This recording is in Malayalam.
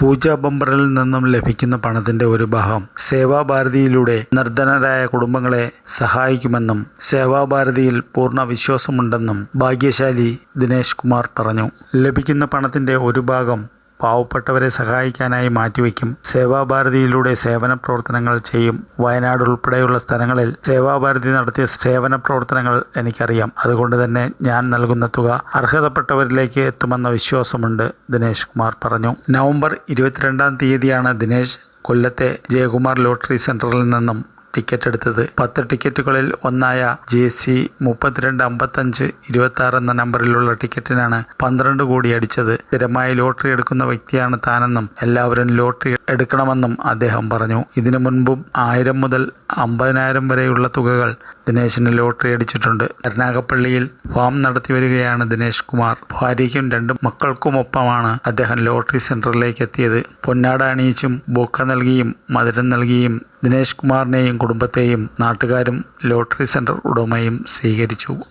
പൂജാ ബംബറിൽ നിന്നും ലഭിക്കുന്ന പണത്തിന്റെ ഒരു ഭാഗം സേവാഭാരതിയിലൂടെ നിർധനരായ കുടുംബങ്ങളെ സഹായിക്കുമെന്നും സേവാഭാരതിയിൽ പൂർണ വിശ്വാസമുണ്ടെന്നും ഭാഗ്യശാലി ദിനേശ് കുമാർ പറഞ്ഞു. ലഭിക്കുന്ന പണത്തിന്റെ ഒരു ഭാഗം പാവപ്പെട്ടവരെ സഹായിക്കാനായി മാറ്റിവെക്കും സേവാഭാരതിയിലൂടെ സേവന പ്രവർത്തനങ്ങൾ ചെയ്യും. വയനാട് ഉൾപ്പെടെയുള്ള സ്ഥലങ്ങളിൽ സേവാഭാരതി നടത്തിയ സേവന പ്രവർത്തനങ്ങൾ എനിക്കറിയാം. അതുകൊണ്ട് തന്നെ ഞാൻ നൽകുന്ന തുക അർഹതപ്പെട്ടവരിലേക്ക് എത്തുമെന്ന വിശ്വാസമുണ്ട് ദിനേശ് കുമാർ പറഞ്ഞു. നവംബർ ഇരുപത്തിരണ്ടാം തീയതിയാണ് ദിനേശ് കൊല്ലത്തെ ജയകുമാർ ലോട്ടറി സെന്ററിൽ നിന്നും ടിക്കറ്റ് എടുത്തത്. പത്ത് ടിക്കറ്റുകളിൽ ഒന്നായ ജെ സി മുപ്പത്തിരണ്ട് അമ്പത്തഞ്ച് ഇരുപത്തി ആറ് എന്ന നമ്പറിലുള്ള ടിക്കറ്റിനാണ് പന്ത്രണ്ട് കോടി അടിച്ചത്. സ്ഥിരമായി ലോട്ടറി എടുക്കുന്ന വ്യക്തിയാണ് താനെന്നും എല്ലാവരും ലോട്ടറി എടുക്കണമെന്നും അദ്ദേഹം പറഞ്ഞു. ഇതിനു മുൻപും ആയിരം മുതൽ അമ്പതിനായിരം വരെയുള്ള തുകകൾ ദിനേശിന് ലോട്ടറി അടിച്ചിട്ടുണ്ട്. കരുനാഗപ്പള്ളിയിൽ ഫാം നടത്തി വരികയാണ് ദിനേശ് കുമാർ. ഭാര്യയ്ക്കും രണ്ട് മക്കൾക്കുമൊപ്പമാണ് അദ്ദേഹം ലോട്ടറി സെന്ററിലേക്ക് എത്തിയത്. പൊന്നാട അണിയിച്ചും ബൊക്ക നൽകിയും മധുരം നൽകിയും ദിനേശ് കുമാറിനെയും കുടുംബത്തെയും നാട്ടുകാരും ലോട്ടറി സെന്റർ ഉടമയും സ്വീകരിച്ചു.